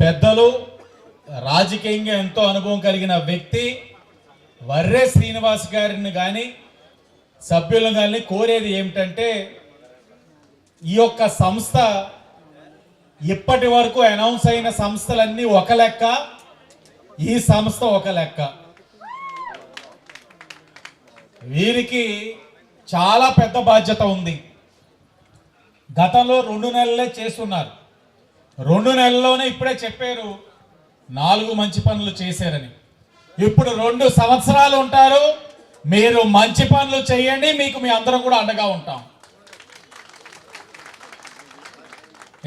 పెద్దలు రాజకీయంగా ఎంతో అనుభవం కలిగిన వ్యక్తి వర్రే శ్రీనివాస్ గారిని కానీ సభ్యులను కానీ కోరేది ఏమిటంటే ఈ యొక్క సంస్థ ఇప్పటి వరకు అనౌన్స్ అయిన సంస్థలన్నీ ఒక లెక్క ఈ సంస్థ ఒక లెక్క. వీరికి చాలా పెద్ద బాధ్యత ఉంది. గతంలో రెండు నెలలే చేస్తున్నారు. రెండు నెలల్లోనే ఇప్పుడే చెప్పారు నాలుగు మంచి పనులు చేశారని. ఇప్పుడు రెండు సంవత్సరాలు ఉంటారు మీరు మంచి పనులు చేయండి మీకు మీ అందరం కూడా అండగా ఉంటాం.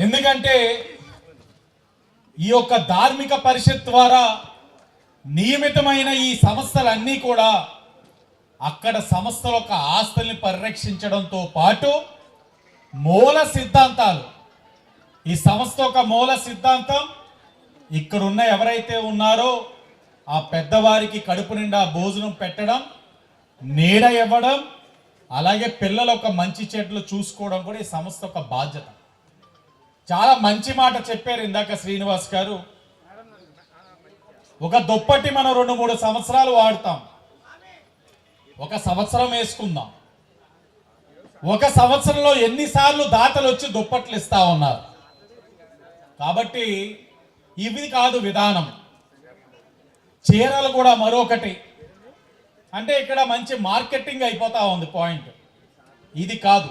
ఎందుకంటే ఈ యొక్క ధార్మిక పరిషత్ ద్వారా నియమితమైన ఈ సంస్థలన్నీ కూడా అక్కడ సంస్థల యొక్క ఆస్తుల్ని పరిరక్షించడంతో పాటు మూల సిద్ధాంతాలు. ఈ సంస్థ యొక్క మూల సిద్ధాంతం ఇక్కడున్న ఎవరైతే ఉన్నారో ఆ పెద్దవారికి కడుపు నిండా భోజనం పెట్టడం నీడ ఇవ్వడం అలాగే పిల్లల యొక్క మంచి చెట్లు చూసుకోవడం కూడా ఈ సంస్థ యొక్క బాధ్యత. చాలా మంచి మాట చెప్పారు ఇందాక శ్రీనివాస్ గారు. ఒక దుప్పటి మనం రెండు మూడు సంవత్సరాలు వాడతాం. ఒక సంవత్సరం వేసుకుందాం. ఒక సంవత్సరంలో ఎన్నిసార్లు దాతలు వచ్చి దుప్పట్లు ఇస్తా ఉన్నారు. కాబట్టి ఇవి కాదు విధానం. చీరలు కూడా మరొకటి. అంటే ఇక్కడ మంచి మార్కెటింగ్ అయిపోతా ఉంది పాయింట్. ఇది కాదు.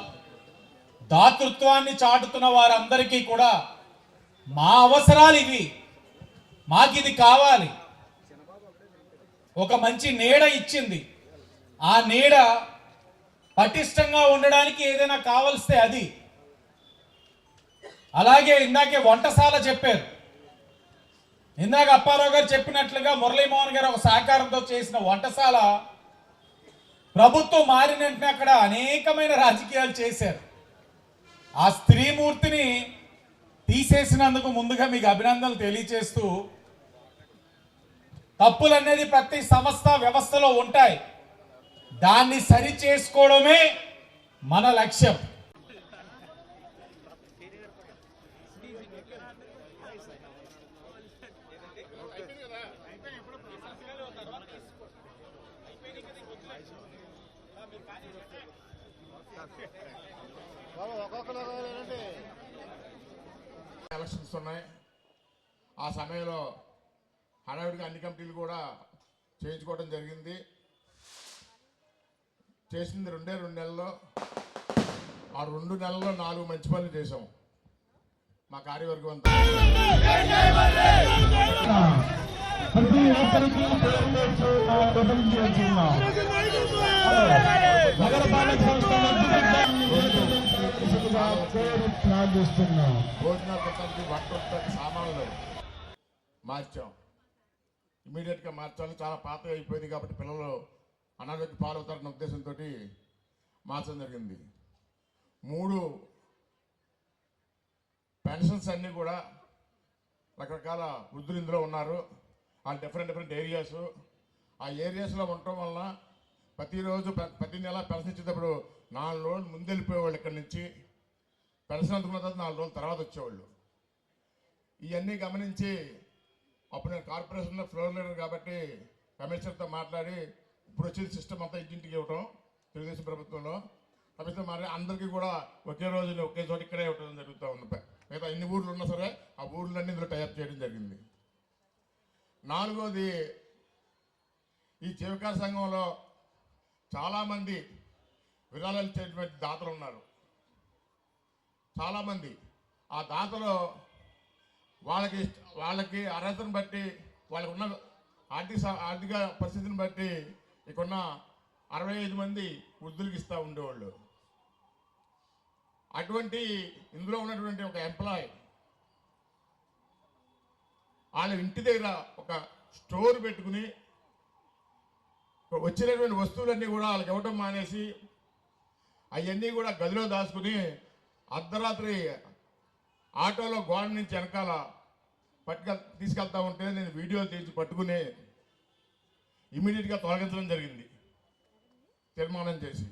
దాతృత్వాన్ని చాటుతున్న వారందరికీ కూడా మా అవసరాలు ఇవి. మాకు ఇది కావాలి. ఒక మంచి నీడ ఇచ్చింది. ఆ నీడ పటిష్టంగా ఉండడానికి ఏదైనా కావలిస్తే అది. అలాగే ఇందాకే వంటశాల చెప్పారు. ఇందాక అప్పారావు గారు చెప్పినట్లుగా మురళీమోహన్ గారు ఒక సహకారంతో చేసిన వంటశాల ప్రభుత్వం మారిన వెంటనే అక్కడ అనేకమైన రాజకీయాలు చేశారు. ఆ స్త్రీమూర్తిని తీసేసినందుకు ముందుగా మీకు అభినందనలు తెలియచేస్తూ తప్పులు అనేది ప్రతి సంస్థ వ్యవస్థలో ఉంటాయి. దాన్ని సరి చేసుకోవడమే మన లక్ష్యం. ఎలక్షన్స్ ఉన్నాయి. ఆ సమయంలో హడావిడిగా అన్ని కమిటీలు కూడా చేయించుకోవడం జరిగింది. చేసింది రెండే రెండు నెలల్లో. ఆ రెండు నెలల్లో నాలుగు మంచి పనులు చేసాం మా కార్యవర్గం అంతా. ప్రతి ఒక్కరికి పేరు ఓపెన్ భోజనాలు పెట్టడానికి వంట వంటడానికి సామాన్లు మార్చాం. ఇమీడియట్గా మార్చాలి చాలా పాత అయిపోయింది కాబట్టి పిల్లలు అనారోగ్య పాలవుతారన్న ఉద్దేశంతో మార్చడం జరిగింది. మూడు పెన్షన్స్ అన్నీ కూడా రకరకాల వృద్ధులు ఇందులో ఉన్నారు. ఆ డిఫరెంట్ డిఫరెంట్ ఏరియాస్. ఆ ఏరియాస్లో ఉండటం వలన ప్రతిరోజు ప్ర- ప్రతి నెల పెన్షన్ ఇచ్చేటప్పుడు నాలుగు రోజులు ముందు వెళ్ళిపోయేవాళ్ళు ఇక్కడి నుంచి. పెన్షన్ అందుకున్న తర్వాత నాలుగు రోజుల తర్వాత వచ్చేవాళ్ళు. ఇవన్నీ గమనించి అప్పుడు నేను కార్పొరేషన్లో ఫ్లోర్ లీడర్ కాబట్టి కమిషనర్తో మాట్లాడి ఇప్పుడు వచ్చేది సిస్టమ్ అంతా ఇంటింటికి ఇవ్వటం తెలుగుదేశం ప్రభుత్వంలో. తప్పితే మరి అందరికీ కూడా ఒకే రోజు ఒకే చోట ఇక్కడే ఇవ్వడం జరుగుతూ ఉంది. మిగతా ఎన్ని ఊర్లు ఉన్నా సరే ఆ ఊర్లన్నీ ఇందులో టైప్ చేయడం జరిగింది. నాలుగోది ఈ జీవకార సంఘంలో చాలామంది విరాళాలు ఇచ్చేటువంటి దాతలు ఉన్నారు. చాలామంది. ఆ దాతలు వాళ్ళకి వాళ్ళకి అర్హతను బట్టి వాళ్ళకున్న ఆర్థిక స- ఆర్థిక పరిస్థితిని బట్టి నీకున్న అరవై ఐదు మంది వృద్ధులకి ఇస్తూ ఉండేవాళ్ళు. అటువంటి ఇందులో ఉన్నటువంటి ఒక ఎంప్లాయ్ వాళ్ళ ఇంటి దగ్గర ఒక స్టోర్ పెట్టుకుని వచ్చినటువంటి వస్తువులన్నీ కూడా వాళ్ళకి ఇవ్వటం మానేసి అవన్నీ కూడా గదిలో దాచుకుని అర్ధరాత్రి ఆటోలో గోడ నుంచి వెనకాల పట్టుకెళ్ తీసుకెళ్తా ఉంటే నేను వీడియోలు తీసి పట్టుకుని ఇమీడియట్గా తొలగించడం జరిగింది. తీర్మానం చేసి.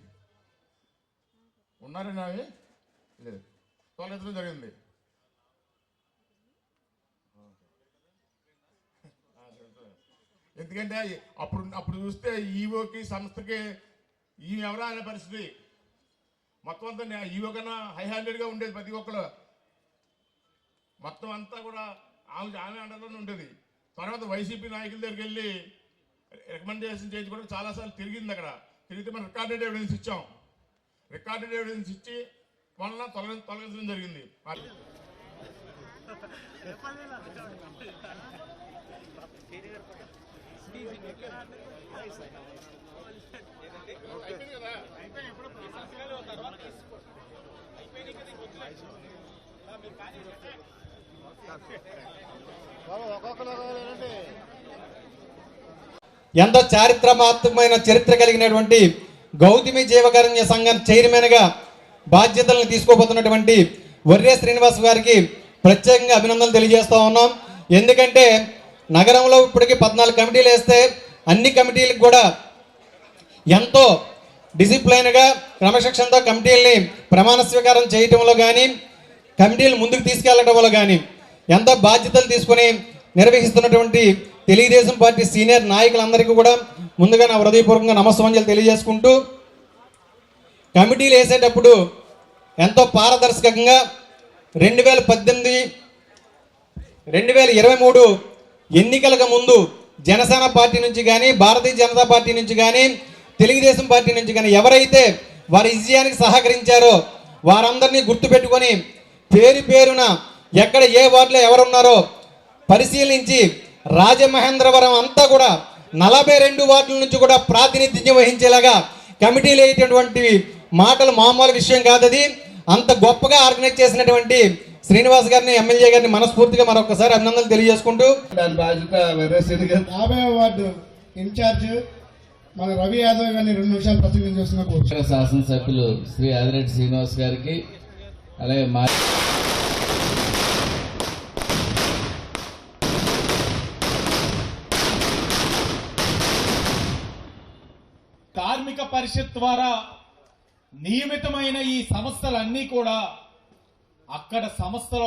ఉన్నారండి అవి లేదు. తొలగించడం జరిగింది. ఎందుకంటే అప్పుడు అప్పుడు చూస్తే ఈవోకి సంస్థకి ఈయన ఎవరా అనే పరిస్థితి మొత్తం అంతా ఈవో కన్నా హై హ్యాండెడ్గా ఉండేది ప్రతి ఒక్కరు మొత్తం అంతా కూడా ఆమె ఆమె అండర్లోనే ఉండేది. తర్వాత వైసీపీ నాయకుల దగ్గరికి వెళ్ళి రికమెండేషన్ చేసి కూడా చాలాసార్లు తిరిగింది అక్కడ. తిరిగితే మనం రికార్డెడ్ ఎవిడెన్స్ ఇచ్చాం. రికార్డెడ్ ఎవిడెన్స్ ఇచ్చి వలన తొలగి తొలగించడం జరిగింది. ఎంతో చారిత్రాత్మకమైన చరిత్ర కలిగినటువంటి గౌతమి జీవకరణ్య సంఘం చైర్మన్గా బాధ్యతలను తీసుకోబోతున్నటువంటి వర్రే శ్రీనివాస్ గారికి ప్రత్యేకంగా అభినందనలు తెలియజేస్తూ ఉన్నాం. ఎందుకంటే నగరంలో ఇప్పటికీ పద్నాలుగు కమిటీలు వేస్తే అన్ని కమిటీలకు కూడా ఎంతో డిసిప్లైన్గా క్రమశిక్షణతో కమిటీల్ని ప్రమాణ స్వీకారం చేయటంలో కానీ కమిటీలు ముందుకు తీసుకెళ్ళడంలో కానీ ఎంతో బాధ్యతలు తీసుకొని నిర్వహిస్తున్నటువంటి తెలుగుదేశం పార్టీ సీనియర్ నాయకులందరికీ కూడా ముందుగా నా హృదయపూర్వకంగా నమస్సంజలు తెలియజేసుకుంటూ కమిటీలు వేసేటప్పుడు ఎంతో పారదర్శకంగా రెండు వేల పద్దెనిమిది రెండు వేల ఇరవై మూడు ఎన్నికలకు ముందు జనసేన పార్టీ నుంచి కానీ భారతీయ జనతా పార్టీ నుంచి కానీ తెలుగుదేశం పార్టీ నుంచి కానీ ఎవరైతే వారి విజయానికి సహకరించారో వారందరినీ గుర్తుపెట్టుకొని పేరు పేరున ఎక్కడ ఏ వార్డులో ఎవరున్నారో పరిశీలించి రాజమహేంద్రవరం అంతా కూడా నలభై రెండు వార్డుల నుంచి కూడా ప్రాతినిధ్యం వహించేలాగా కమిటీలు వేయటటువంటి మాటలు మామూలు విషయం కాదు అది. అంత గొప్పగా ఆర్గనైజ్ చేసినటువంటి శ్రీనివాస్ గారిని ఎమ్మెల్యే గారిని మనస్ఫూర్తిగా మరొకసారి అభినందనలు తెలియజేసుకుంటూ యాభై వార్డు ఇన్ఛార్జ్ మన రవి యాదవ్ గారిని రెండు నిమిషాలు ప్రసంగం చేస్తున్నా శాసనసభ్యులు శ్రీ ఆదిరెడ్డి శ్రీనివాస్ గారికి అలాగే మా పరిషత్ ద్వారా నియమితమైన ఈ సంస్థలన్నీ కూడా అక్కడ సంస్థలో